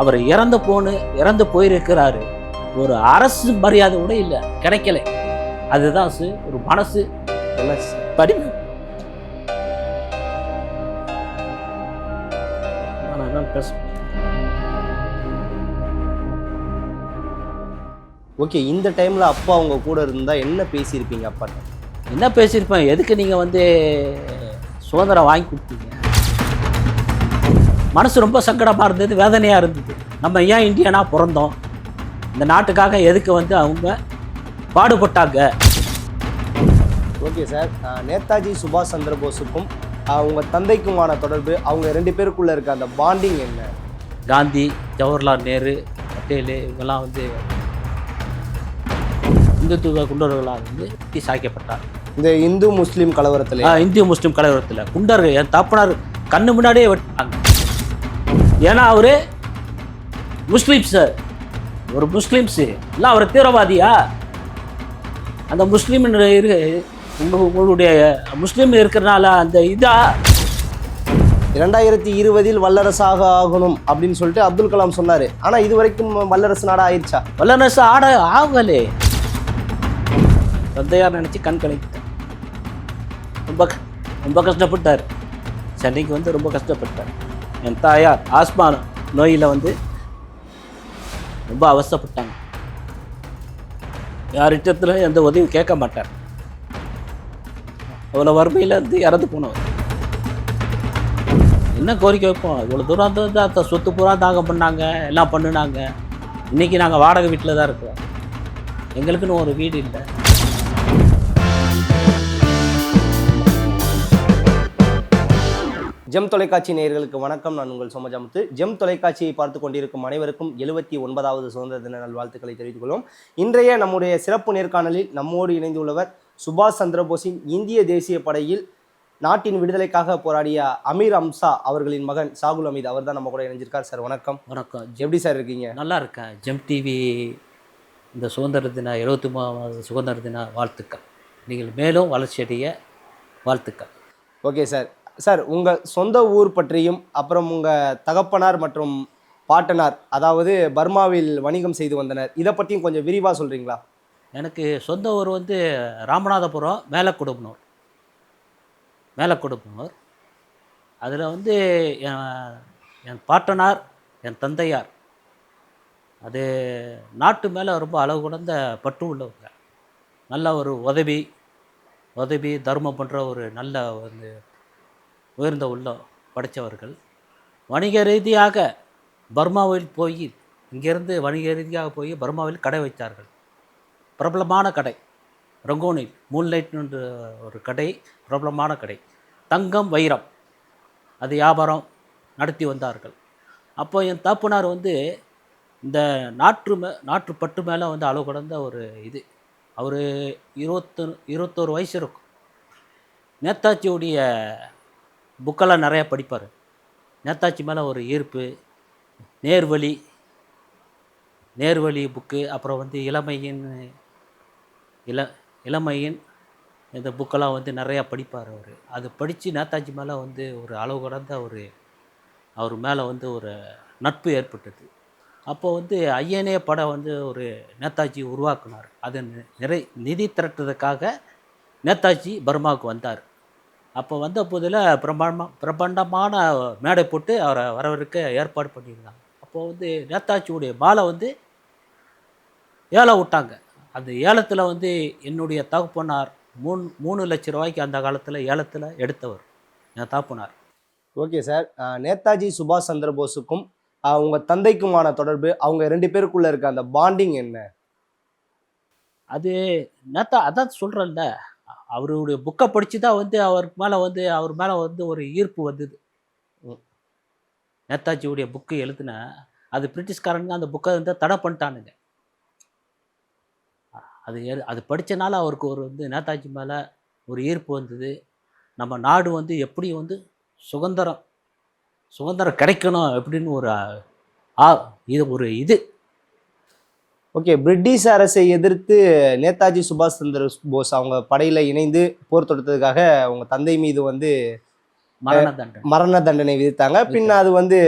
அவர் இறந்து போன்னு இறந்து போயிருக்கிறாரு. ஒரு அரசு மரியாதை கூட இல்லை கிடைக்கல. அதுதான் ஒரு மனசு படிப்பு. ஓகே இந்த டைம்ல அப்பா அவங்க கூட இருந்தா என்ன பேசியிருப்பீங்க அப்பாட்ட என்ன பேசியிருப்பேன்? எதுக்கு நீங்கள் வந்து சுதந்திரம் வாங்கி கொடுத்தீங்க? மனசு ரொம்ப சங்கடமாக இருந்தது வேதனையாக இருந்தது. நம்ம ஏன் இந்தியனா பிறந்தோம்? இந்த நாட்டுக்காக எதுக்கு வந்து அவங்க பாடுபட்டாங்க? Okay sir. நேதாஜி சுபாஷ் சந்திர போஸுக்கும் அஹ், உங்க தந்தைக்குமான தொடர்பு அவங்க ரெண்டு பேருக்குள்ள இருக்க அந்த பாண்டிங் என்ன? காந்தி ஜவஹர்லால் நேரு பட்டேலு இவங்கெல்லாம் வந்து இந்துத்துவ குண்டர்களாக வந்து சாய்க்கப்பட்டார் இந்த இந்து முஸ்லீம் கலவரத்துல? இந்திய முஸ்லீம் கலைவரத்தில். குண்டர் என் தப்பனார் கண்ணு முன்னாடியே வெட்டாங்க ஏன்னா அவரு முஸ்லீம்ஸ் ஒரு முஸ்லீம்ஸு இல்லை அவர் தீவிரவாதியா? அந்த முஸ்லீம் இரு உங்களுடைய முஸ்லீம் இருக்கிறனால அந்த இதா? இரண்டாயிரத்தி இருபதில் வல்லரசாக ஆகணும் அப்படின்னு சொல்லிட்டு அப்துல் கலாம் சொன்னாரு. ஆனா இது வரைக்கும் வல்லரசு நாடா ஆயிடுச்சா வல்லரசு ஆட ஆகலே. தந்தையார் நினச்சி கண் கலக்கிட்டேன் ரொம்ப ரொம்ப கஷ்டப்பட்டார். சென்னைக்கு வந்து ரொம்ப கஷ்டப்பட்டார். என் தாயார் ஆஸ்மா நோயில் வந்து ரொம்ப அவசப்பட்டாங்க யார்கிட்டத்துல எந்த உதவியும் கேட்க மாட்டார். அவ்வளோ வறுமையில் இருந்து இறந்து போனவர். என்ன கோரிக்கை வைப்போம்? இவ்வளோ தூரம் தான் சொத்து பூரா தாகம் பண்ணாங்க எல்லாம் பண்ணினாங்க. இன்றைக்கி நாங்கள் வாடகை வீட்டில் தான் இருக்கிறோம் எங்களுக்குன்னு ஒரு வீடு இல்லை. ஜெம் தொலைக்காட்சி நேயர்களுக்கு வணக்கம். நான் உங்கள் சோமஜாமுத்து ஜெம் தொலைக்காட்சியை பார்த்து கொண்டிருக்கும் அனைவருக்கும் எழுபத்தி ஒன்பதாவது சுதந்திர தின நல்வாழ்த்துக்களை தெரிவித்துக் கொள்வோம். இன்றைய நம்முடைய சிறப்பு நேர்காணலில் நம்மோடு இணைந்துள்ளவர் சுபாஷ் சந்திரபோஸின் இந்திய தேசிய படையில் நாட்டின் விடுதலைக்காக போராடிய அமீர் அம்சா அவர்களின் மகன் சாகுல் அமீத் அவர் தான் நம்ம கூட இணைஞ்சிருக்கார். சார் வணக்கம். வணக்கம். எப்படி சார் இருக்கீங்க? நல்லா இருக்கேன். ஜெம் டிவி இந்த சுதந்திர தின எழுபத்தி மூணாவது சுதந்திர தின வாழ்த்துக்கள். நீங்கள் மேலும் வளர்ச்சியடைய வாழ்த்துக்கள். Okay sir. சார் உங்கள் சொந்த ஊர் பற்றியும் அப்புறம் உங்கள் தகப்பனார் மற்றும் பாட்டனார் அதாவது பர்மாவில் வணிகம் செய்து வந்தனர் இதை பற்றியும் கொஞ்சம் விரிவாக சொல்கிறீங்களா எனக்கு சொந்த ஊர் வந்து ராமநாதபுரம் மேலக்குடும்பனூர் மேலக்குடும்பனூர் அதில் வந்து என் என் பாட்டனார் என் தந்தையார். அது நாட்டு மேலே ரொம்ப அளவு கடந்த பற்று உள்ளவங்க. நல்ல ஒரு உதவி உதவி தர்மம் பண்ணுற ஒரு நல்ல வந்து உயர்ந்த உள்ளம் படைத்தவர்கள். வணிக ரீதியாக பர்மாவில் போய் இங்கேருந்து வணிக ரீதியாக போய் பர்மாவில் கடை வைத்தார்கள். பிரபலமான கடை ரங்கோனில் மூன்லைட் ஒரு கடை பிரபலமான கடை தங்கம் வைரம். அது வியாபாரம் நடத்தி வந்தார்கள். அப்போ என் தாப்புனார் வந்து இந்த நாற்று மே நாற்று பட்டு மேலே வந்து அளவு கடந்த ஒரு இது. அவர் இருபத்து இருபத்தோரு வயசு இருக்கும். நேதாஜியுடைய புக்கெல்லாம் நிறையா படிப்பார். நேதாஜி மேலே ஒரு ஈர்ப்பு நேர்வழி நேர்வழி புக்கு அப்புறம் வந்து இளமையின் இள இளமையின் இந்த புக்கெல்லாம் வந்து நிறையா படிப்பார் அவர். அது படித்து நேதாஜி மேலே வந்து ஒரு அளவு கடந்த ஒரு அவர் மேலே வந்து ஒரு நட்பு ஏற்பட்டது. அப்போ வந்து ஐயனே படம் வந்து ஒரு நேதாஜி உருவாக்குனார். அது நி- நிறை நிதி திரட்டுறதுக்காக நேதாஜி பர்மாவுக்கு வந்தார். அப்போ வந்த போதில் பிரம்மாண்ட பிரபண்டமான மேடை போட்டு அவரை வரவருக்கு ஏற்பாடு பண்ணியிருந்தாங்க. அப்போ வந்து நேதாஜியுடைய மாலை வந்து ஏலம் விட்டாங்க. அந்த ஏலத்தில் வந்து என்னுடைய தகப்பனார் மூணு மூணு லட்ச ரூபாய்க்கு அந்த காலத்தில் ஏலத்தில் எடுத்தவர் என் தகப்பனார். Okay sir. நேதாஜி சுபாஷ் சந்திர போஸுக்கும் அஹ், உங்க தந்தைக்குமான தொடர்பு அவங்க ரெண்டு பேருக்குள்ள இருக்க அந்த பாண்டிங் என்ன? அது நேத்தா அதான் சொல்கிறேன்ல அவருடைய புக்கை படித்து தான் வந்து அவருக்கு மேலே வந்து அவர் மேலே வந்து ஒரு ஈர்ப்பு வந்தது. நேதாஜியுடைய புக்கு எழுதுன அது பிரிட்டிஷ்காரனுங்க அந்த புக்கை வந்து தடை பண்ணிட்டானுங்க. அது அது படித்தனால அவருக்கு ஒரு வந்து நேதாஜி மேலே ஒரு ஈர்ப்பு வந்தது. நம்ம நாடு வந்து எப்படி வந்து சுதந்திரம் சுதந்திரம் கிடைக்கணும் அப்படின்னு ஒரு ஆ இது ஒரு இது. ஓகே பிரிட்டிஷ் அரசை எதிர்த்து நேதாஜி சுபாஷ் சந்திர போஸ் அவங்க படையில இணைந்து போர் தொடுத்ததுக்காக உங்க தந்தை மீது வந்து மரண தண்டனை. மரண தண்டனை விதித்தாங்க. பின்ன அது வந்து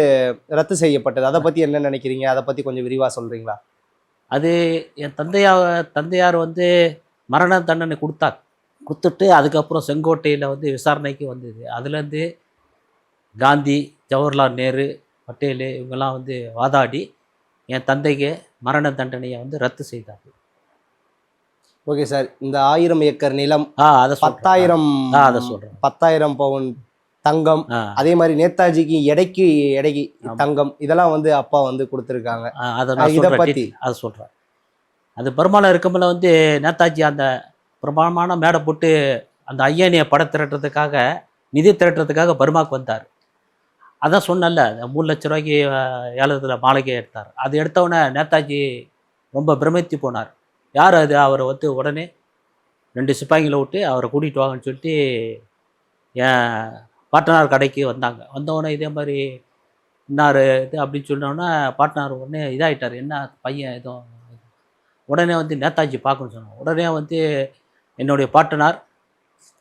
ரத்து செய்யப்பட்டது. அதை பத்தி என்ன நினைக்கிறீங்க? அதை பத்தி கொஞ்சம் விரிவா சொல்றீங்களா? அது என் தந்தையா தந்தையார் வந்து மரண தண்டனை கொடுத்தார். கொடுத்துட்டு அதுக்கப்புறம் செங்கோட்டையில் வந்து விசாரணைக்கு வந்தது. அதுலேருந்து காந்தி ஜவஹர்லால் நேரு பட்டேல் இவங்கெல்லாம் வந்து வாதாடி என் தந்தைக்கு மரண தண்டனையை வந்து ரத்து செய்தார் ஓகே சார் இந்த ஆயிரம் ஏக்கர் நிலம் அதை. பத்தாயிரம் அதை சொல்கிறேன் பத்தாயிரம் பவுன் தங்கம் அதே மாதிரி நேதாஜிக்கு எடைக்கு எடைக்கு. தங்கம் இதெல்லாம் வந்து அப்பா வந்து கொடுத்துருக்காங்க. இதை பத்தி. அதை சொல்கிறேன் அது பர்மாவில் இருக்கும்போது வந்து நேதாஜி அந்த பிரமாணமான மேடை போட்டு அந்த ஐயானியை படம் திரட்டுறதுக்காக நிதி திரட்டுறதுக்காக பர்மாவுக்கு வந்தார். அதான் சொன்னல அந்த மூணு லட்ச ரூபாய்க்கு ஏலத்தில் மாளிகை எடுத்தார். அது எடுத்தவுடனே நேதாஜி ரொம்ப பிரமித்து போனார். யார் அது? அவரை வந்து உடனே ரெண்டு சிப்பாய்களை விட்டு அவரை கூட்டிகிட்டு வாங்கன்னு சொல்லிட்டு என் பாட்டனார் கடைக்கு வந்தாங்க. வந்தவுடனே இதே மாதிரி இன்னார் இது அப்படின்னு சொன்னோன்னா பாட்டனார் உடனே இதாகிட்டார் என்ன பையன் எதுவும் உடனே வந்து நேதாஜி பார்க்கணும்னு சொன்னோம் உடனே வந்து என்னுடைய பாட்டனார்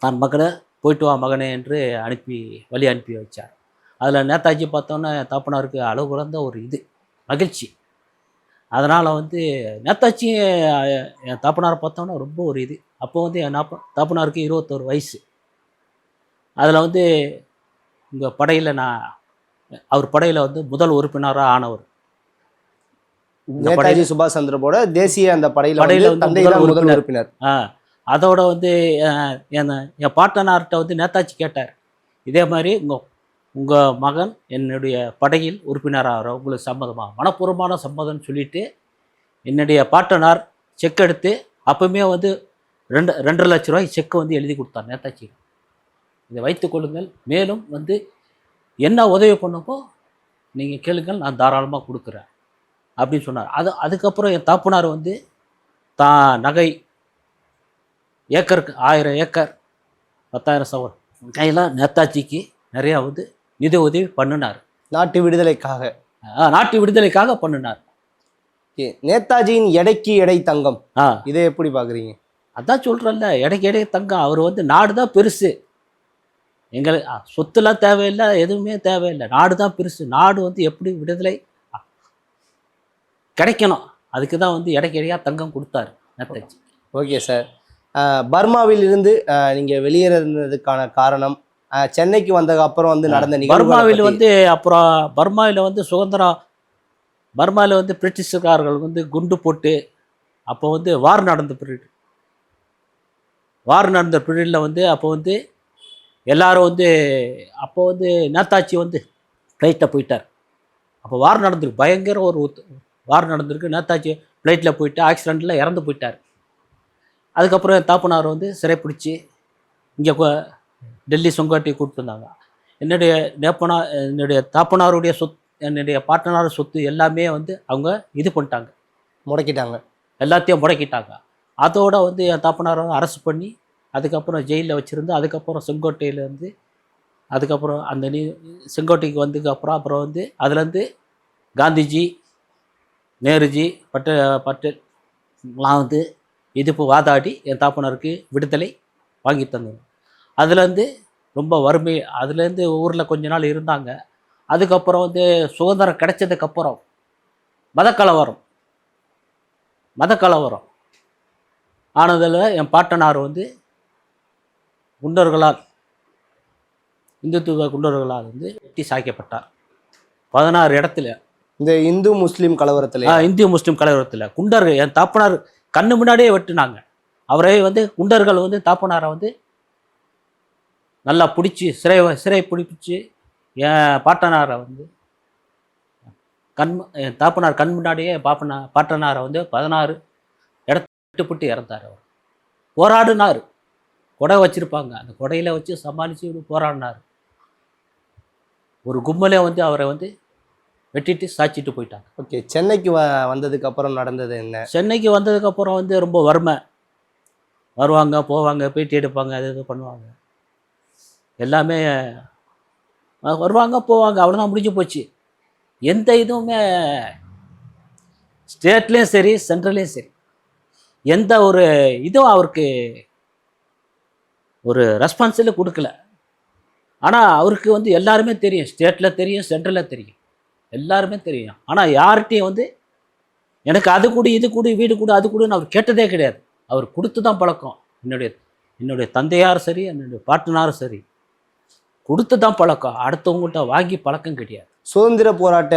தான் மகனை போயிட்டு வா மகனே என்று அனுப்பி வழி அனுப்பி வச்சார். அதில் நேதாஜி பார்த்தோன்னே தாப்பனாருக்கு அளவு குறைந்த ஒரு இது மகிழ்ச்சி. அதனால் வந்து நேதாஜி என் தாப்பனாரை பார்த்தோன்னா ரொம்ப ஒரு இது. அப்போ வந்து என் நாப்ப தாப்பனாருக்கு இருபத்தோரு வயசு. அதில் வந்து உங்கள் படையில் நான் அவர் படையில் வந்து முதல் உறுப்பினராக ஆனவர். நேதாஜி படையில- சுபாஷ் சந்திர போட தேசிய அந்த படையில படையில முதல் உறுப்பினர். ஆ அதோட வந்து என் என் பாட்டனார்கிட்ட வந்து நேதாஜி கேட்டார். இதே மாதிரி உங்கள் உங்கள் மகன் என்னுடைய படையில் உறுப்பினராக உங்களுக்கு சம்மதமாக மனப்பூர்வமான சம்மதம்னு சொல்லிட்டு என்னுடைய பாட்டனார் செக் எடுத்து அப்பவுமே வந்து ரெண்டு ரெண்டரை லட்ச ரூபாய் செக்கை வந்து எழுதி கொடுத்தார் நேதாஜி. இதை வைத்து கொள்ளுங்கள். மேலும் வந்து என்ன உதவி பண்ணப்போ நீங்கள் கேளுங்கள் நான் தாராளமாக கொடுக்குறேன் அப்படின்னு சொன்னார். அது அதுக்கப்புறம் என் தாப்புனார் வந்து தான் நகை ஏக்கருக்கு ஆயிரம் ஏக்கர் பத்தாயிரம் சவர் கையில் நேதாஜிக்கு நிறையா வந்து நிதி உதவி பண்ணினார். நாட்டு விடுதலைக்காக. நாட்டு விடுதலைக்காக பண்ணினார். நேதாஜியின் எடைக்கு எடை தங்கம். ஆ. இதை எப்படி பாக்குறீங்க அதான் சொல்கிறேன்ல இடைக்கு இடையே தங்கம். அவர் வந்து நாடு தான் பெருசு. எங்களுக்கு சொத்துலாம் தேவையில்லை எதுவுமே தேவையில்லை. நாடு தான் பெருசு. நாடு வந்து எப்படி விடுதலை கிடைக்கணும். அதுக்கு தான் வந்து இடைக்கு இடையா தங்கம் கொடுத்தாரு நேதாஜி. Okay sir. பர்மாவில் இருந்து அஹ், நீங்க வெளியேறினதுக்கான காரணம் சென்னைக்கு வந்ததுக்கு அப்புறம் வந்து நடந்த நிகழ்வுகளை பர்மாவில் வந்து அப்புறம் பர்மாவில் வந்து சுதந்திரம் பர்மாவில் வந்து பிரிட்டிஷ்காரர்கள் வந்து குண்டு போட்டு அப்போ வந்து வார் நடந்த பீரியட் வார் நடந்த பீரியடில் வந்து அப்போ வந்து எல்லாரும் வந்து அப்போ வந்து நேதாஜி வந்து ஃப்ளைட்டில் போயிட்டார். அப்போ வார் நடந்திருக்கு. பயங்கர ஒரு வார் நடந்திருக்கு. நேதாஜி ஃப்ளைட்டில் போயிட்டு ஆக்சிடெண்ட்டில் இறந்து போயிட்டார். அதுக்கப்புறம் தாப்பனார் வந்து சிறைப்பிடிச்சி இங்கே டெல்லி சொங்காட்டி கூப்பிட்டு வந்தாங்க என்னுடைய நேப்பனா என்னுடைய தாப்பனாருடைய சொத் என்னுடைய பாட்டனார் சொத்து எல்லாமே வந்து அவங்க இது பண்ணிட்டாங்க. முடக்கிட்டாங்க. எல்லாத்தையும் முடக்கிட்டாங்க. அதோட வந்து என் தாப்பனாரை அரெஸ்ட் பண்ணி அதுக்கப்புறம் ஜெயிலில் வச்சுருந்து அதுக்கப்புறம் செங்கோட்டையிலேருந்து அதுக்கப்புறம் அந்த நீ செங்கோட்டைக்கு வந்ததுக்கு அப்புறம் அப்புறம் வந்து அதுலேருந்து காந்திஜி நேருஜி பட்டே பட்டேல்லாம் வந்து இதுப்பு வாதாடி என் தாப்பனாருக்கு விடுதலை வாங்கி தந்தது. அதுலேருந்து ரொம்ப வறுமை அதுலேருந்து ஊரில் கொஞ்ச நாள் இருந்தாங்க. அதுக்கப்புறம் வந்து சுதந்திரம் கிடைச்சதுக்கப்புறம் மதக்கலவரம் மதக்கலவரம். ஆனதில் என் பாட்டனார் வந்து குண்டர்களால் இந்துத்துவ குண்டர்களால் வந்து வெட்டி சாய்க்கப்பட்டார். பதினாறு இடத்துல. இந்த இந்து முஸ்லிம் கலவரத்துல. இந்திய முஸ்லீம் கலவரத்தில். குண்டர்கள் என் தாப்பனார் கண்ணு முன்னாடியே வெட்டினாங்க. அவரை வந்து குண்டர்கள் வந்து தாப்பனாரை வந்து நல்லா பிடிச்சி சிறை சிறை பிடிச்சி என் பாட்டனாரை வந்து கண் என் தாப்பனார் கண் முன்னாடியே பாப்பனா பாட்டனாரை வந்து பதினாறு இடத்த விட்டுப்புட்டு இறந்தார் அவர். போராடினார். கொடை வச்சுருப்பாங்க. அந்த கொடையில் வச்சு சமாளித்து போராடினார். ஒரு கும்பலே வந்து அவரை வந்து வெட்டிட்டு சாய்ச்சிட்டு போயிட்டாங்க. ஓகே சென்னைக்கு வ- வந்ததுக்கு அப்புறம் நடந்தது என்ன? சென்னைக்கு வந்ததுக்கப்புறம் வந்து ரொம்ப வறுமை. வருவாங்க போவாங்க பேட்டி எடுப்பாங்க அது இது பண்ணுவாங்க. எல்லாமே வருவாங்க போவாங்க. அவ்வளோதான் முடிஞ்சு போச்சு. எந்த இதுவுமே ஸ்டேட்லேயும் சரி சென்ட்ரல்லையும் சரி எந்த ஒரு இதுவும் அவருக்கு ஒரு ரெஸ்பான்சிபிலிட்டி கொடுக்கல. ஆனால் அவருக்கு வந்து எல்லாருமே தெரியும். ஸ்டேட்டில் தெரியும் சென்ட்ரலில் தெரியும். எல்லாருமே தெரியும். ஆனால் யார்கிட்டையும் வந்து எனக்கு அது கூட இது கூட வீடு கூட அது கூடுன்னு அவர் கேட்டதே கிடையாது. அவர் கொடுத்து தான் பழக்கம். என்னுடைய என்னுடைய தந்தையாரும் சரி என்னுடைய பாட்டனாரும் சரி. கொடுத்து தான் பழக்கம். அடுத்தவங்கள்ட்ட வாங்கி பழக்கம் கிடையாது. சுதந்திர போராட்ட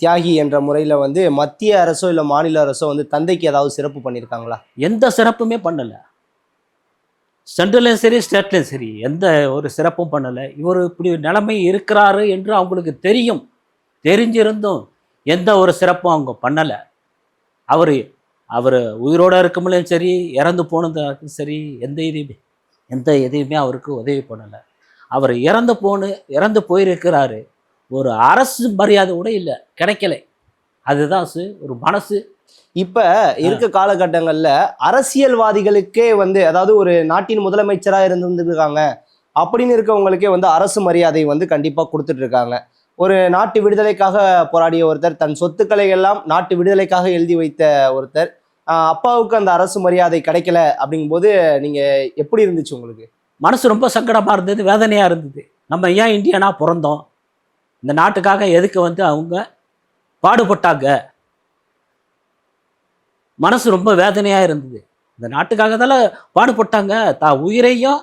தியாகி என்ற முறையில் வந்து மத்திய அரசோ இல்லை மாநில அரசோ வந்து தந்தைக்கு ஏதாவது சிறப்பு பண்ணியிருக்காங்களா எந்த சிறப்புமே பண்ணலை. சென்ட்ரலையும் சரி ஸ்டேட்லையும் சரி எந்த ஒரு சிறப்பும் பண்ணலை. இவர் இப்படி நிலைமை இருக்கிறாரு என்று அவங்களுக்கு தெரியும். தெரிஞ்சிருந்தும் எந்த ஒரு சிறப்பும் அவங்க பண்ணலை. அவர் அவர் உயிரோடு இருக்கும்போதும் சரி இறந்து போனதுக்கும் சரி எந்த இதுவுமே எந்த எதையுமே அவருக்கு உதவி பண்ணலை. அவர் இறந்து போன இறந்து போயிருக்கிறாரு. ஒரு அரசு மரியாதை கூட இல்லை கிடைக்கல. அதுதான் ஒரு மனசு. இப்ப இருக்க காலகட்டங்கள்ல அரசியல்வாதிகளுக்கே வந்து அதாவது ஒரு நாட்டின் முதலமைச்சரா இருந்திருக்காங்க அப்படின்னு இருக்கவங்களுக்கே வந்து அரசு மரியாதை வந்து கண்டிப்பா கொடுத்துட்டு இருக்காங்க ஒரு நாட்டு விடுதலைக்காக போராடிய ஒருத்தர் தன் சொத்துக்களை எல்லாம் நாட்டு விடுதலைக்காக எழுதி வைத்த ஒருத்தர். அப்பாவுக்கு அந்த அரசு மரியாதை கிடைக்கல அப்படிங்கும்போது நீங்க எப்படி இருந்துச்சு உங்களுக்கு? மனசு ரொம்ப சங்கடமாக இருந்தது வேதனையாக இருந்தது. நம்ம ஏன் இந்தியனாக பிறந்தோம்? இந்த நாட்டுக்காக எதுக்கு வந்து அவங்க பாடுபட்டாங்க? மனசு ரொம்ப வேதனையாக இருந்தது. இந்த நாட்டுக்காக தானே பாடுபட்டாங்க. தா உயிரையும்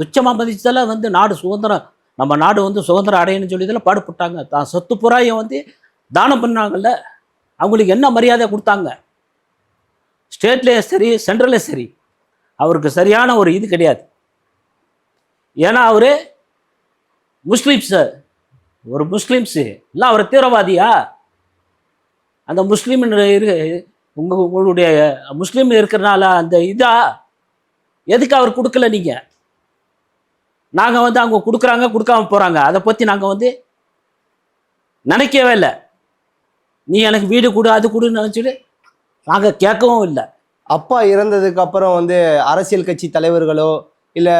துச்சமாக மதிச்சதால வந்து நாடு சுதந்திரம் நம்ம நாடு வந்து சுதந்திரம் அடையணும்னு சொல்லி தானே பாடுபட்டாங்க. தான் சொத்து புறாயும் வந்து தானம் பண்ணாங்கல்ல அவங்களுக்கு என்ன மரியாதை கொடுத்தாங்க? ஸ்டேட்லேயும் சரி சென்ட்ரல்லையும் சரி அவருக்கு சரியான ஒரு இது கிடையாது. ஏன்னா அவர் முஸ்லீம்ஸு ஒரு முஸ்லீம்ஸு இல்லை அவர் தீவிரவாதியா? அந்த முஸ்லீம் இரு உங்கள் உங்களுடைய முஸ்லீம் இருக்கிறனால அந்த இதா? எதுக்கு அவர் கொடுக்கல நீங்கள் நாங்கள் வந்து அவங்க கொடுக்குறாங்க கொடுக்காம போகிறாங்க அதை பற்றி நாங்கள் வந்து நினைக்கவே இல்லை. நீ எனக்கு வீடு கொடு அது கொடுன்னு நினச்சிட்டு நாங்கள் கேட்கவும் இல்லை. அப்பா இறந்ததுக்கு அப்புறம் வந்து அரசியல் கட்சி தலைவர்களோ இல்ல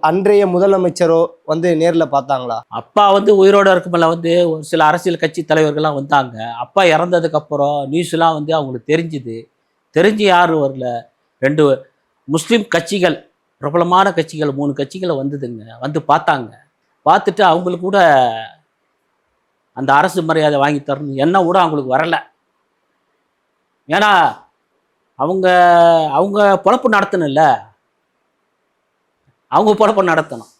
அன்றைய முதலமைச்சரோ வந்து நேர்ல பார்த்தாங்களா? அப்பா வந்து உயிரோட இருக்கும்போல வந்து ஒரு சில அரசியல் கட்சி தலைவர்கள்லாம் வந்தாங்க. அப்பா இறந்ததுக்கு அப்புறம் நியூஸ்லாம் வந்து அவங்களுக்கு தெரிஞ்சுது. தெரிஞ்சு யாரும் வரல? ரெண்டு முஸ்லீம் கட்சிகள் பிரபலமான கட்சிகள் மூணு கட்சிகளை வந்ததுங்க. வந்து பார்த்தாங்க. பார்த்துட்டு அவங்களுக்கு கூட அந்த அரசு மரியாதை வாங்கி தரணும். என்ன கூட அவங்களுக்கு வரல. ஏன்னா அவங்க அவங்க பொழப்பு நடத்தணும்ல. அவங்க பொழப்பு நடத்தணும்.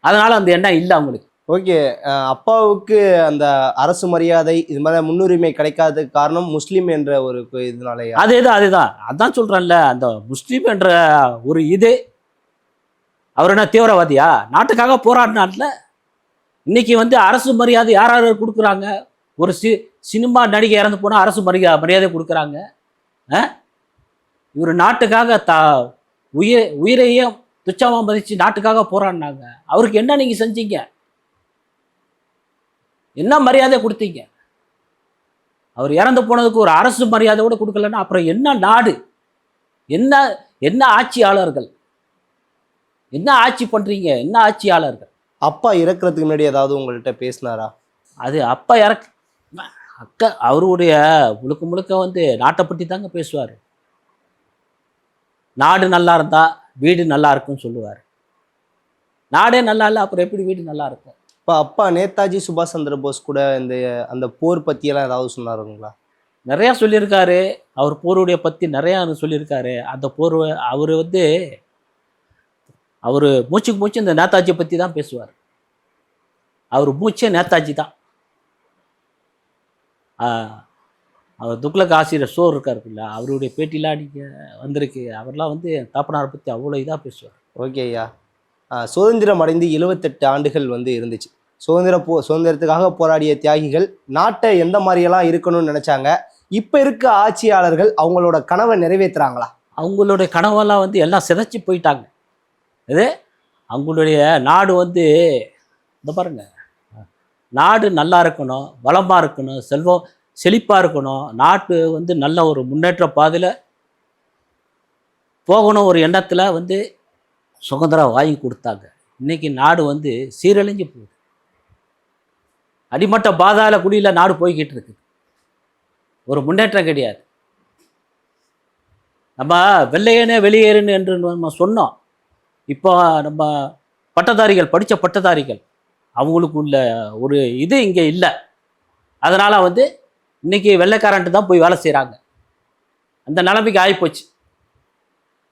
அதனால அந்த எண்ணம் இல்லை அவங்களுக்கு. ஓகே அப்பாவுக்கு அந்த அரசு மரியாதை இது மாதிரி முன்னுரிமை கிடைக்காததுக்கு காரணம் முஸ்லீம் என்ற ஒரு கு- இதனாலயா? அதேதான் அதேதான் அதான் சொல்றேன்ல அந்த முஸ்லீம் என்ற ஒரு இது அவர் என்ன தீவிரவாதியா? நாட்டுக்காக போராடினார்ல இன்னைக்கு வந்து அரசு மரியாதை யார் யார் கொடுக்குறாங்க? ஒரு சி சினிமா நடிகை இறந்து போனால் அரசு மரியா மரியாதை கொடுக்குறாங்க இவர் நாட்டுக்காக தா உயிர் உயிரையும் துச்சமாக மதித்து நாட்டுக்காக போராடினாங்க. அவருக்கு என்ன நீங்கள் செஞ்சீங்க? என்ன மரியாதை கொடுத்தீங்க? அவர் இறந்து போனதுக்கு ஒரு அரசு மரியாதை கூட கொடுக்கலன்னா அப்புறம் என்ன நாடு? என்ன என்ன ஆட்சியாளர்கள்? என்ன ஆட்சி பண்றீங்க? என்ன ஆட்சியாளர்கள்? அப்பா இறக்குறதுக்கு முன்னாடி ஏதாவது உங்கள்கிட்ட பேசினாரா? அது அப்பா இறக்க அக்கா அவருடைய முழுக்க முழுக்க வந்து நாட்டை பற்றி தாங்க பேசுவார். நாடு நல்லா இருந்தா வீடு நல்லா இருக்கும்னு சொல்லுவார். நாடே நல்லா இல்லை அப்புறம் எப்படி வீடு நல்லா இருக்கும்? இப்போ அப்பா நேதாஜி சுபாஷ் சந்திர போஸ் கூட இந்த அந்த போர் பத்தியெல்லாம் ஏதாவது சொன்னாருங்களா? நிறையா சொல்லியிருக்காரு. அவர் போருடைய பற்றி நிறையா சொல்லியிருக்காரு. அந்த போர் அவர் வந்து அவர் மூச்சுக்கு மூச்சு இந்த நேதாஜியை பற்றி தான் பேசுவார். அவர் மூச்சே நேதாஜி தான். அவர் துக்ளக் ஆசிரியர் ஷோ இருக்காருல்ல அவருடைய பேட்டிலாம் நீங்கள் வந்திருக்கு. அவர்லாம் வந்து தாப்பனாரை பற்றி அவ்வளோ இதாக பேசுவார். ஓகே ஐயா. சுதந்திரம் அடைந்து எழுவத்தெட்டு ஆண்டுகள் வந்து இருந்துச்சு. சுதந்திர போ சுதந்திரத்துக்காக போராடிய தியாகிகள் நாட்டை எந்த மாதிரியெல்லாம் இருக்கணும்னு நினைச்சாங்க? இப்போ இருக்க ஆட்சியாளர்கள் அவங்களோட கனவை நிறைவேற்றுறாங்களா அவங்களுடைய கனவெல்லாம் வந்து எல்லாம் சிதைச்சு போயிட்டாங்க. இது? அவங்களுடைய நாடு வந்து இந்த பாருங்க. நாடு நல்லா இருக்கணும் வளமாக இருக்கணும் செல்வம் செழிப்பாக இருக்கணும். நாட்டு வந்து நல்ல ஒரு முன்னேற்ற பாதையில் போகணும் ஒரு எண்ணத்தில் வந்து சுதந்திரம் வாங்கி கொடுத்தாங்க. இன்னைக்கு நாடு வந்து சீரழிஞ்சு போகுது. அடிமட்ட பாதாள குடியில் நாடு போய்கிட்டு இருக்கு ஒரு முன்னேற்றம் கிடையாது. நம்ம வெள்ளையனே வெளியேறுன்னு என்று நம்ம சொன்னோம். இப்போ நம்ம பட்டதாரிகள் படித்த பட்டதாரிகள் அவங்களுக்கு உள்ள ஒரு இது இங்கே இல்லை. அதனால் வந்து இன்னைக்கு வெள்ளைக்காரன்ட்டு தான் போய் வேலை செய்கிறாங்க அந்த நிலைமைக்கு ஆகிப்போச்சு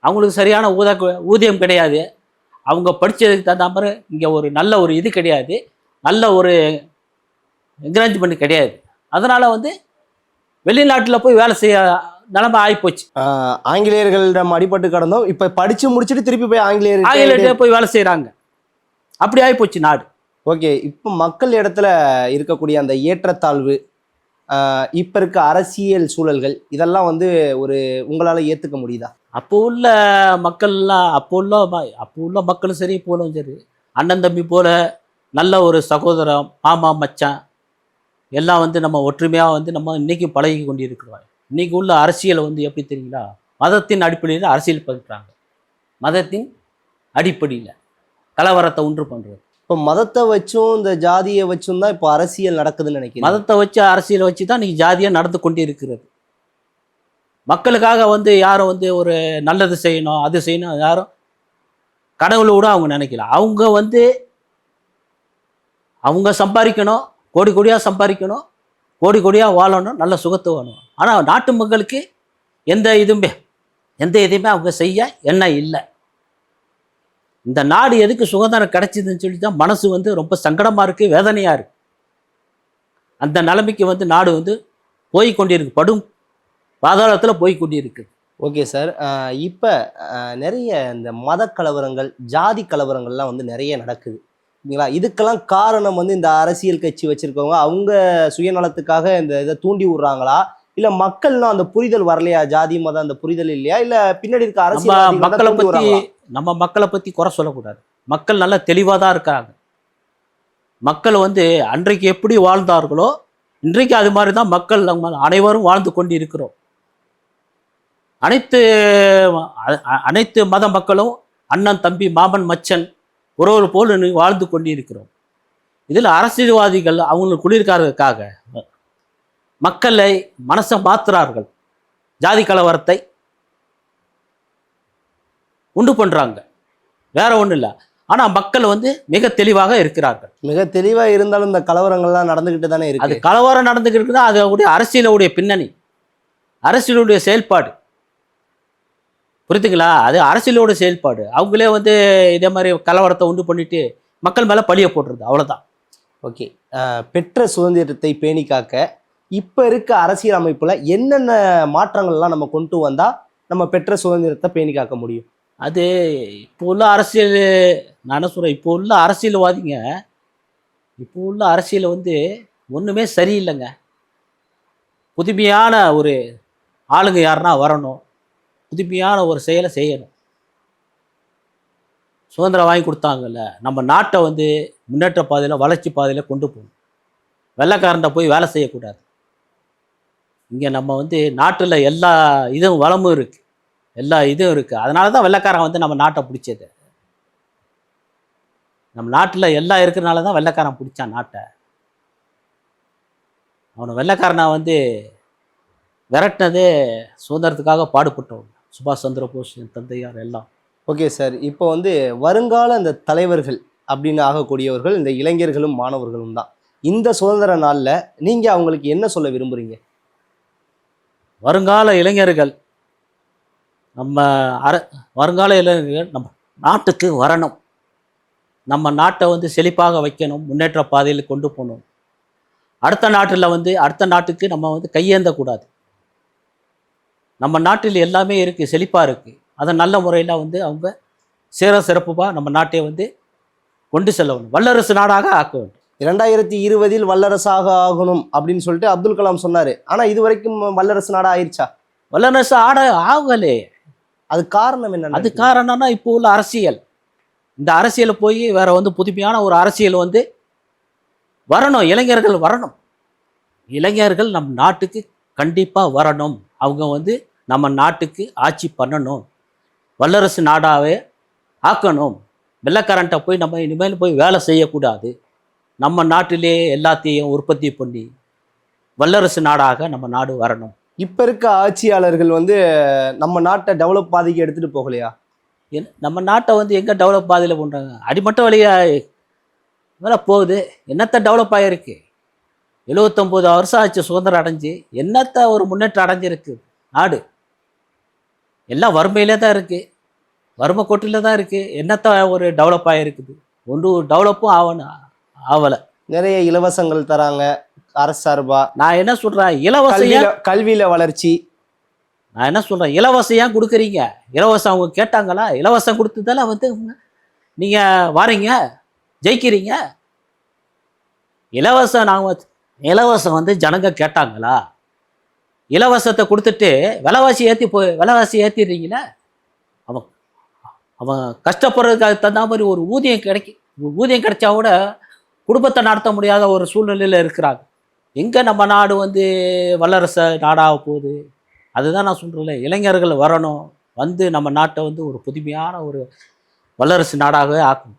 அவங்களுக்கு சரியான ஊத ஊதியம் கிடையாது. அவங்க படித்ததுக்கு தகுந்த மாதிரி இங்கே ஒரு நல்ல ஒரு இது கிடையாது. நல்ல ஒரு என்கரேஜ்மெண்ட் கிடையாது. அதனால் வந்து வெளிநாட்டில் போய் வேலை செய்ய நிலைமை ஆகிப்போச்சு ஆங்கிலேயர்களிடம் அடிபட்டு கடந்தோம். இப்ப படிச்சு முடிச்சுட்டு திருப்பி போய் ஆங்கிலேயர் ஆங்கிலேயர்கிட்ட போய் வேலை செய்கிறாங்க அப்படி ஆகிப்போச்சு நாடு. ஓகே இப்போ மக்கள் இடத்துல இருக்கக்கூடிய அந்த ஏற்றத்தாழ்வு இப்ப இருக்க அரசியல் சூழல்கள் இதெல்லாம் வந்து ஒரு உங்களால ஏத்துக்க முடியுதா? அப்போ உள்ள மக்கள்லாம் அப்போ உள்ள அப்போ உள்ள மக்களும் சரி இப்போ சரி. அண்ணன் தம்பி போல நல்ல ஒரு சகோதரம் மாமா மச்சான் எல்லாம் வந்து நம்ம ஒற்றுமையாக வந்து நம்ம இன்றைக்கி பழகி கொண்டிருக்கிறோம். இன்னைக்கு உள்ள அரசியலை வந்து எப்படி தெரியுங்களா? மதத்தின் அடிப்படையில் அரசியல் பண்ணுறாங்க மதத்தின் அடிப்படையில் கலவரத்தை உண்டு பண்ணுறது இப்போ மதத்தை வச்சும் இந்த ஜாதியை வச்சும் தான் இப்போ அரசியல் நடக்குதுன்னு நினைக்கிறேன் மதத்தை வச்சு அரசியலை வச்சு தான் இன்னைக்கு ஜாதியாக நடந்து கொண்டே இருக்கிறது மக்களுக்காக வந்து யாரும் வந்து ஒரு நல்லது செய்யணும் அது செய்யணும் யாரும் கடவுளை கூட அவங்க நினைக்கல. அவங்க வந்து அவங்க சம்பாதிக்கணும் கோடி கோடியாக சம்பாதிக்கணும் கோடி கோடியாக வாழணும் நல்ல சுகத்தை வாழணும். ஆனால் நாட்டு மக்களுக்கு எந்த இதுவுமே எந்த இதையுமே அவங்க செய்ய என்ன இல்லை. இந்த நாடு எதுக்கு சுதந்திரம் கிடைச்சிதுன்னு சொல்லி தான் மனசு வந்து ரொம்ப சங்கடமாக இருக்குது வேதனையாக இருக்குது அந்த நிலைமைக்கு வந்து நாடு வந்து போய் கொண்டிருக்கு படும் பாதாளத்தில் போய் கொண்டிருக்கு. Okay sir. இப்போ நிறைய இந்த மத கலவரங்கள் ஜாதி கலவரங்கள்லாம் வந்து நிறைய நடக்குது. சரிங்களா இதுக்கெல்லாம் காரணம் வந்து இந்த அரசியல் கட்சி வச்சுருக்கவங்க அவங்க சுயநலத்துக்காக இந்த இதை தூண்டி விடுறாங்களா? இல்ல மக்கள்லாம் அந்த புரிதல் வரலையா? ஜாதி மதம் அந்த புரிதல் இல்லையா? இல்ல பின்னாடி இருக்க அரசியல் மக்களை பற்றி நம்ம மக்களை பற்றி குறை சொல்லக்கூடாது. மக்கள் நல்லா தெளிவாக தான் இருக்காங்க. மக்கள் வந்து அன்றைக்கு எப்படி வாழ்ந்தார்களோ இன்றைக்கு அது மாதிரி தான் மக்கள் நம்ம அனைவரும் வாழ்ந்து கொண்டு இருக்கிறோம் அனைத்து அனைத்து மத மக்களும் அண்ணன் தம்பி மாமன் மச்சன் ஒருவர் போல் வாழ்ந்து கொண்டு இருக்கிறோம் இதில் அரசியல்வாதிகள் அவங்களுக்கு குளிர்காரதுக்காக மக்களை மனசை மாத்துறார்கள். ஜாதி கலவரத்தை உண்டு பண்றாங்க. வேற ஒன்றும் இல்லை. ஆனா மக்கள் வந்து மிக தெளிவாக இருக்கிறார்கள். மிக தெளிவா இருந்தாலும் இந்த கலவரங்கள்லாம் நடந்துகிட்டு தானே அது இருக்கு கலவரம் நடந்துக்கிட்டு இருக்குன்னா அதோடைய அரசியலுடைய பின்னணி. அரசியலுடைய செயல்பாடு. புரியுதுங்களா அது அரசியலோட செயல்பாடு. அவங்களே வந்து இதே மாதிரி கலவரத்தை உண்டு பண்ணிட்டு மக்கள் மேல பழிய போட்டுருது அவ்வளவுதான். ஓகே. பெற்ற சுதந்திரத்தை பேணி காக்க இப்போ இருக்க அரசியல் அமைப்பில் என்னென்ன மாற்றங்கள்லாம் நம்ம கொண்டு வந்தால் நம்ம பெற்ற சுதந்திரத்தை பேணி காக்க முடியும்? அது இப்போ உள்ள அரசியல் நான் சொல்கிறேன் இப்போ உள்ள அரசியல்வாதிங்க இப்போ உள்ள அரசியல் வந்து ஒன்றுமே சரியில்லைங்க. புதுமையான ஒரு ஆளுங்க யாருன்னா வரணும். புதுமையான ஒரு செயலை செய்யணும். சுதந்திரம் வாங்கி கொடுத்தாங்கல்ல நம்ம நாட்டை வந்து முன்னேற்ற பாதையில் வளர்ச்சி பாதையில் கொண்டு போகணும். வெள்ளைக்காரன்ட்ட போய் வேலை செய்யக்கூடாது. இங்கே நம்ம வந்து நாட்டில் எல்லா இதுவும் வளமும் இருக்குது எல்லா இதுவும் இருக்குது அதனால தான் வெள்ளைக்காரன் வந்து நம்ம நாட்டை பிடிச்சது. நம்ம நாட்டில் எல்லாம் இருக்கிறனால தான் வெள்ளைக்காரன் பிடிச்சான் நாட்டை. அவனை வெள்ளைக்காரனை வந்து விரட்டினதே சுதந்திரத்துக்காக பாடுபட்டவங்க சுபாஷ் சந்திர போஸ் என் தந்தையார் எல்லாம். Okay sir. இப்போ வந்து வருங்கால இந்த தலைவர்கள் அப்படின்னு ஆகக்கூடியவர்கள் இந்த இளைஞர்களும் மாணவர்களும் தான். இந்த சுதந்திர நாளில் நீங்கள் அவங்களுக்கு என்ன சொல்ல விரும்புகிறீங்க வருங்கால இளைஞர்கள் நம்ம அர வருங்கால இளைஞர்கள் நம்ம நாட்டுக்கு வரணும். நம்ம நாட்டை வந்து செழிப்பாக வைக்கணும் முன்னேற்ற பாதையில் கொண்டு போகணும். அடுத்த நாட்டில் வந்து அடுத்த நாட்டுக்கு நம்ம வந்து கையேந்தக்கூடாது. நம்ம நாட்டில் எல்லாமே இருக்குது செழிப்பாக இருக்குது அதை நல்ல முறையில் வந்து அவங்க சீர சிறப்புமாக நம்ம நாட்டை வந்து கொண்டு செல்லணும். வல்லரசு நாடாக ஆக்க வேண்டும். இரண்டாயிரத்தி இருபதில் வல்லரசாக ஆகணும் அப்படின்னு சொல்லிட்டு அப்துல் கலாம் சொன்னாரு. ஆனா இது வரைக்கும் வல்லரசு நாடா ஆயிருச்சா? வல்லரசு ஆட ஆகலே. அது காரணம் என்ன அது காரணம்னா இப்போ உள்ள அரசியல். இந்த அரசியல் போய் வேற வந்து புதுமையான ஒரு அரசியல் வந்து வரணும். இளைஞர்கள் வரணும். இளைஞர்கள் நம் நாட்டுக்கு கண்டிப்பாக வரணும். அவங்க வந்து நம்ம நாட்டுக்கு ஆட்சி பண்ணணும். வல்லரசு நாடாவே ஆக்கணும். வெள்ளக்காரன்ட்ட போய் நம்ம இனிமேல் போய் வேலை செய்யக்கூடாது. நம்ம நாட்டிலே எல்லாத்தையும் உற்பத்தி பண்ணி வல்லரசு நாடாக நம்ம நாடு வரணும். இப்ப இருக்க ஆட்சியாளர்கள் வந்து நம்ம நாட்டை டெவலப் பாதைக்கு எடுத்துட்டு போகலையா? என்ன- நம்ம நாட்டை வந்து எங்கே டெவலப் பாதையில் பண்ணுறாங்க அடிமட்ட வழியா மேலே போகுது. என்னத்த டெவலப் ஆகிருக்கு எழுவத்தொம்போது வருஷம் ஆச்சு சுதந்திரம் அடைஞ்சு. என்னத்த ஒரு முன்னேற்றம் அடைஞ்சிருக்கு? நாடு. எல்லாம் வறுமையிலே தான் இருக்குது வறுமை கோட்டில் தான் இருக்குது என்னத்த ஒரு டெவலப் ஆகிருக்குது ஒன்றும் டெவலப்பும் ஆகணும். ஆகலை நிறைய இலவசங்கள் தராங்க அரசு சார்பா. நான் என்ன சொல்கிறேன் இலவசம் கல்வியில வளர்ச்சி. நான் என்ன சொல்கிறேன் இலவசம் ஏன் கொடுக்குறீங்க? இலவசம் அவங்க கேட்டாங்களா? இலவசம் கொடுத்ததால வந்து நீங்கள் வாரீங்க? ஜெயிக்கிறீங்க? இலவசம் நாங்கள் இலவசம் வந்து ஜனங்க கேட்டாங்களா? இலவசத்தை கொடுத்துட்டு விலைவாசி ஏற்றி போய் விலைவாசி ஏற்றிடுறீங்களே அவன் அவன் கஷ்டப்படுறதுக்காக தகுந்த மாதிரி ஒரு ஊதியம் கிடைக்கும் ஊதியம் கிடைச்சா கூட குடும்பத்தை நடத்த முடியாத ஒரு சூழ்நிலையில் இருக்கிறாங்க. எங்கே நம்ம நாடு வந்து வல்லரச நாடாக போகுது? அதுதான் நான் சொல்கிறேன்ல இளைஞர்கள் வரணும். வந்து நம்ம நாட்டை வந்து ஒரு புதுமையான ஒரு வல்லரசு நாடாகவே ஆக்கணும்.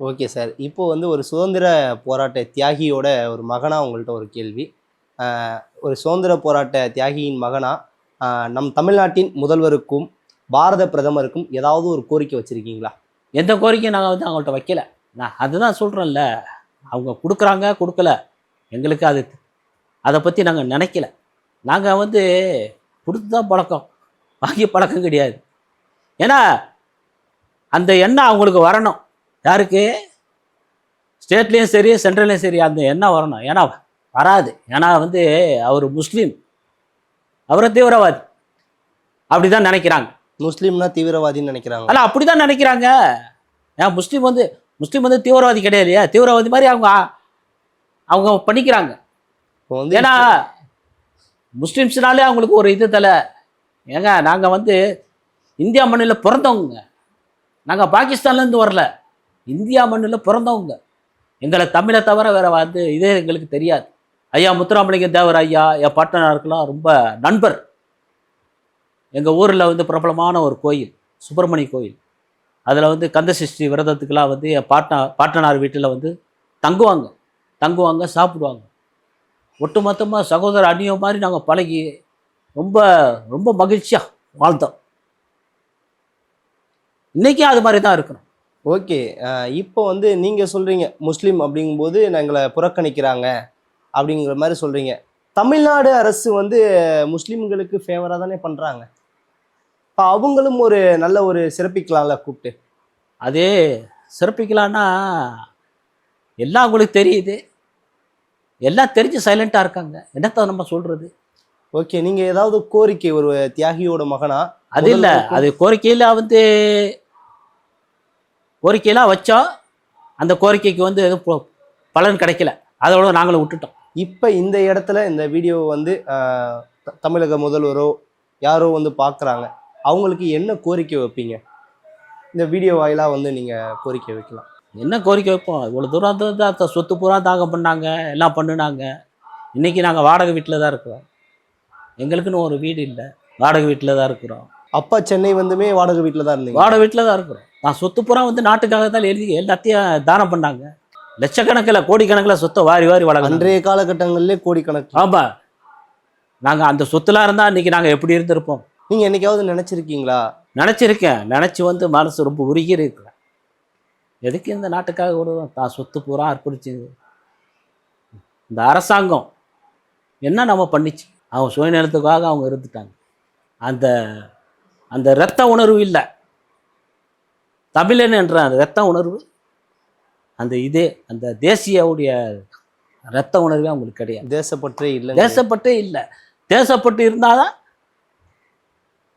Okay sir. இப்போ வந்து ஒரு சுதந்திர போராட்ட தியாகியோட ஒரு மகனா உங்கள்கிட்ட ஒரு கேள்வி. ஒரு சுதந்திர போராட்ட தியாகியின் மகனா ஆஹ் நம் தமிழ்நாட்டின் முதல்வருக்கும் பாரத பிரதமருக்கும் ஏதாவது ஒரு கோரிக்கை வச்சிருக்கீங்களா? எந்த கோரிக்கையும் நாங்கள் வந்து அவங்கள்ட்ட வைக்கல. நான் அதுதான் சொல்கிறேன்ல அவங்க கொடுக்குறாங்க கொடுக்கல. எங்களுக்கு அது அதை பற்றி நாங்கள் நினைக்கல. நாங்கள் வந்து கொடுத்து தான் பழக்கம். வாங்கிய பழக்கம் கிடையாது. ஏன்னா அந்த எண்ணம் அவங்களுக்கு வரணும். யாருக்கு? ஸ்டேட்லேயும் சரி சென்ட்ரல்லையும் சரி அந்த எண்ணம் வரணும். ஏன்னா வராது. ஏன்னா வந்து அவர் முஸ்லீம். அவரை தீவிரவாதி. அப்படி தான் நினைக்கிறாங்க. முஸ்லீம்னா தீவிரவாதின்னு நினைக்கிறாங்க. ஆனால் அப்படி தான் நினைக்கிறாங்க. ஏன் முஸ்லீம் வந்து முஸ்லீம் வந்து தீவிரவாதி கிடையாது இல்லையா? தீவிரவாதி மாதிரி அவங்க அவங்க பண்ணிக்கிறாங்க. ஏன்னா முஸ்லீம்ஸ்னாலே அவங்களுக்கு ஒரு இது தலை. ஏங்க நாங்கள் வந்து இந்தியா மண்ணில் பிறந்தவங்க. நாங்கள் பாகிஸ்தான்லேருந்து வரல. இந்தியா மண்ணில் பிறந்தவங்க. எங்களை தமிழை தவிர வேற வந்து இதே எங்களுக்கு தெரியாது. ஐயா முத்துராமலிங்க தேவர் ஐயா என் பாட்டனாருக்கெல்லாம் ரொம்ப நண்பர். எங்கள் ஊரில் வந்து பிரபலமான ஒரு கோயில் சுப்பிரமணிய கோயில். அதில் வந்து கந்தசஷ்டி விரதத்துக்கெல்லாம் வந்து பாட்னா பாட்டனா பாட்டனார் வீட்டில் வந்து தங்குவாங்க. தங்குவாங்க சாப்பிடுவாங்க. ஒட்டுமொத்தமாக சகோதர அந்நியம் மாதிரி நாங்கள் பழகி ரொம்ப ரொம்ப மகிழ்ச்சியாக வாழ்ந்தோம். இன்றைக்கும் அது மாதிரி தான் இருக்கணும். ஓகே. இப்போ வந்து நீங்கள் சொல்கிறீங்க முஸ்லீம் அப்படிங்கும்போது எங்களை புறக்கணிக்கிறாங்க அப்படிங்கிற மாதிரி சொல்கிறீங்க தமிழ்நாடு அரசு வந்து முஸ்லீம்களுக்கு ஃபேவராக தானே பண்ணுறாங்க அவங்களும் ஒரு நல்ல ஒரு சிறப்பிக்கலாம்ல கூப்பிட்டு. அதே சிறப்பிக்கலான்னா எல்லாம் உங்களுக்கு தெரியுது. எல்லாம் தெரிஞ்சு சைலண்ட்டாக இருக்காங்க. என்னத்த நம்ம சொல்கிறது ஓகே நீங்க ஏதாவது கோரிக்கை ஒரு தியாகியோட மகனா? அது இல்லை. அது கோரிக்கையில் வந்து கோரிக்கையெல்லாம் வச்சோம் அந்த கோரிக்கைக்கு வந்து எதுவும் பலன் கிடைக்கல. அதோட நாங்களும் விட்டுட்டோம். இப்போ இந்த இடத்துல இந்த வீடியோ வந்து தமிழக முதல்வரோ யாரோ வந்து பார்க்குறாங்க அவங்களுக்கு என்ன கோரிக்கை வைப்பீங்க? இந்த வீடியோ வாயிலாக வந்து நீங்கள் கோரிக்கை வைக்கலாம். என்ன கோரிக்கை வைப்போம்? இவ்வளோ தூரம் தான் சொத்து பூரா தாகம் பண்ணாங்க எல்லாம் பண்ணுனாங்க. இன்றைக்கி நாங்கள் வாடகை வீட்டில் தான் இருக்கிறோம். எங்களுக்குன்னு ஒரு வீடு இல்லை. வாடகை வீட்டில் தான் இருக்கிறோம். அப்பா சென்னை வந்துமே வாடகை வீட்டில் தான் இருந்தீங்க? வாடகை வீட்டில் தான் இருக்கிறோம். நான் சொத்து பூரா வந்து நாட்டுக்காக தான் எழுதி எல்லாத்தையும் தானம் பண்ணாங்க. லட்சக்கணக்கில் கோடிக்கணக்கில் சொத்தை வாரி வாரி வளர்க்க அன்றைய காலகட்டங்களிலே கோடிக்கணக்கு ஆமாம் நாங்கள் அந்த சொத்துலாம் இருந்தால் இன்றைக்கி நாங்கள் எப்படி இருந்திருப்போம்? நீங்க என்னைக்காவது நினைச்சிருக்கீங்களா? நினச்சிருக்கேன். நினச்சி வந்து மனசு ரொம்ப உருகி இருக்கிறேன் எதுக்கு இந்த நாட்டுக்காக விடுவோம் தான் சொத்து பூரா அர்ப்பணிச்சு. இந்த அரசாங்கம் என்ன நம்ம பண்ணிச்சு? அவங்க சுயநலத்துக்காக அவங்க இருந்துட்டாங்க. அந்த அந்த இரத்த உணர்வு இல்லை. தமிழன் என்ற அந்த இரத்த உணர்வு அந்த இதே அந்த தேசியவுடைய இரத்த உணர்வே அவங்களுக்கு கிடையாது. தேசப்பற்றே இல்லை தேசப்பட்டே இல்லை. தேசப்பட்டு இருந்தாதான்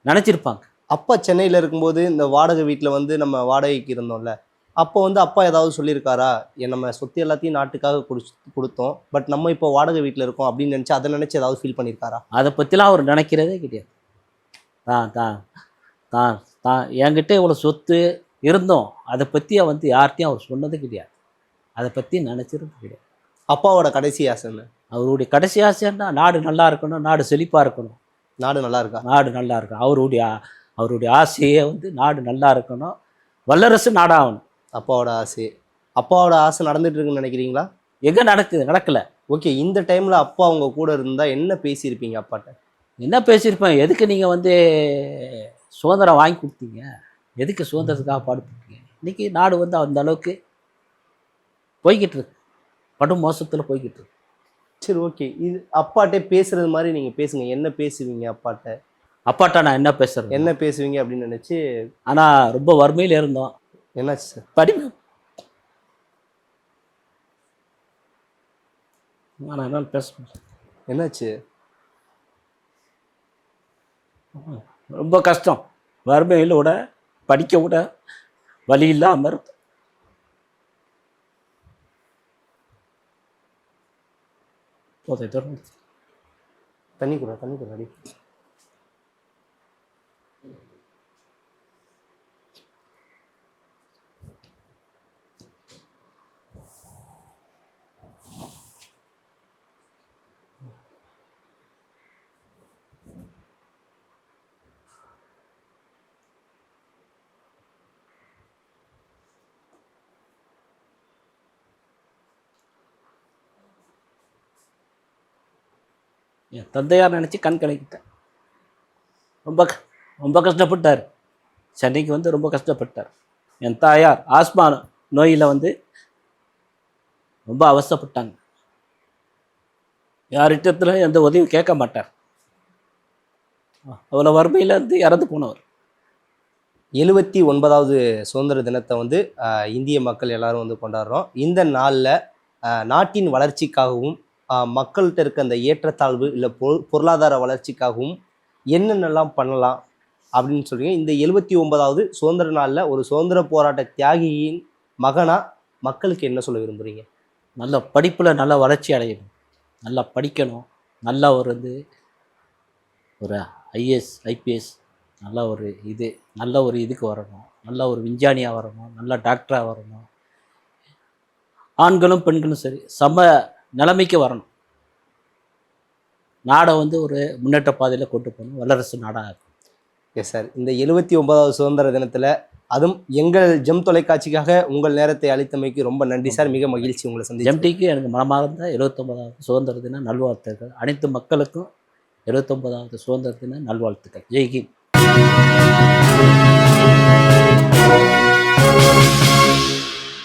நினச்சிருப்பாங்க. அப்பா சென்னையில இருக்கும்போது இந்த வாடகை வீட்டில் வந்து நம்ம வாடகைக்கு இருந்தோம்ல. அப்போ வந்து அப்பா ஏதாவது சொல்லியிருக்காரா? எ- நம்ம சொத்து எல்லாத்தையும் நாட்டுக்காக குடிச்சு கொடுத்தோம். பட் நம்ம இப்போ வாடகை வீட்டில் இருக்கோம். அப்படின்னு நினச்சி அதை நினச்சி ஏதாவது ஃபீல் பண்ணியிருக்காரா? அதை பற்றிலாம் அவர் நினைக்கிறதே கிடையாது. தான் தான் தான் தான் என்கிட்ட இவ்வளோ சொத்து இருந்தோம். அதை பற்றி வந்து யார்கிட்டையும் அவர் சொன்னது கிடையாது. அதை பற்றி நினச்சிருந்தது கிடையாது. அப்பாவோட கடைசி ஆசை என்ன? அவருடைய கடைசி ஆசைன்னா நாடு நல்லா இருக்கணும் நாடு செழிப்பாக இருக்கணும். நாடு நல்லா இருக்கா? நாடு நல்லா இருக்கணும் அவருடைய அவருடைய ஆசையே வந்து நாடு நல்லா இருக்கணும். வல்லரசு நாடாகணும். அப்பாவோட ஆசை. அப்பாவோட ஆசை நடந்துட்டு இருக்குன்னு நினைக்கிறீங்களா? எங்கே நடக்குது? நடக்கலை. ஓகே இந்த டைம்ல அப்பா அவங்க கூட இருந்தா என்ன பேசியிருப்பீங்க அப்பாட்ட? என்ன பேசியிருப்பேன்? எதுக்கு நீங்கள் வந்து சுதந்திரம் வாங்கி கொடுத்தீங்க? எதுக்கு சுதந்திரத்துக்காக பாடுபட்டீங்க? இன்னைக்கு நாடு வந்து அந்த அளவுக்கு போய்கிட்டு இருக்கு. படும் மோசத்தில் போய்கிட்டு இருக்கு. சரி ஓகே இது அப்பாட்டே பேசுறது மாதிரி நீங்க பேசுங்க. என்ன பேசுவீங்க அப்பாட்ட? அப்பாட்ட நான் என்ன பேசுறது? என்ன பேசுவீங்க அப்படின்னு நினைச்சு ஆனால் ரொம்ப வறுமையில் இருந்தோம். என்னாச்சு சார்? படி நான் என்ன பேச? என்னாச்சு? ரொம்ப கஷ்டம். வறுமையில் விட படிக்க விட வழி இல்லாமல் இருக்கு போதை தொடர்ந்து தண்ணி கூட தண்ணி கூட அடி என் தந்தையார் நினச்சி கண் கலக்கிட்டேன் ரொம்ப க- ரொம்ப கஷ்டப்பட்டார். சென்னைக்கு வந்து ரொம்ப கஷ்டப்பட்டார். என் தாயார் ஆஸ்மா நோயில் வந்து ரொம்ப அவசப்பட்டாங்க யார்கிட்டத்துல எந்த உதவியும் கேட்க மாட்டார். அவ்வளோ வறுமையில் இருந்து இறந்து போனவர். எழுபத்தி ஒன்பதாவது சுதந்திர தினத்தை வந்து இந்திய மக்கள் எல்லாரும் வந்து கொண்டாடுறோம். இந்த நாளில் நாட்டின் வளர்ச்சிக்காகவும் மக்கள்கிட்ட இருக்க அந்த ஏற்றத்தாழ்வு இல்லை பொ பொருளாதார வளர்ச்சிக்காகவும் என்னென்னலாம் பண்ணலாம் அப்படின்னு சொல்கிறீங்க இந்த எழுபத்தி ஒன்பதாவது சுதந்திர நாளில் ஒரு சுதந்திர போராட்ட தியாகியின் மகனாக மக்களுக்கு என்ன சொல்ல விரும்புகிறீங்க நல்ல படிப்பில் நல்ல வளர்ச்சி அடையணும். நல்லா படிக்கணும். நல்லா ஒரு வந்து ஒரு ஐஏஎஸ் ஐபிஎஸ் நல்ல ஒரு இது நல்ல ஒரு இதுக்கு வரணும். நல்ல ஒரு விஞ்ஞானியாக வரணும். நல்ல டாக்டராக வரணும். ஆண்களும் பெண்களும் சரி. சம நிலைமைக்கு வரணும். நாடை வந்து ஒரு முன்னேற்ற பாதையில் கொண்டு போகணும். வல்லரசு நாடாக இருக்கும். எஸ் சார் இந்த எழுவத்தி ஒன்பதாவது சுதந்திர தினத்தில் அதுவும் எங்கள் ஜெம் தொலைக்காட்சிக்காக உங்கள் நேரத்தை அளித்தமைக்கு ரொம்ப நன்றி சார் மிக மகிழ்ச்சி உங்களை சந்திச்சு. எம்டிக்கு எனக்கு மனமார்ந்த எழுபத்தொம்பதாவது சுதந்திர தின நல்வாழ்த்துக்கள். அனைத்து மக்களுக்கும் எழுபத்தொம்பதாவது சுதந்திர தின நல்வாழ்த்துக்கள். ஜெய்ஹிந்த்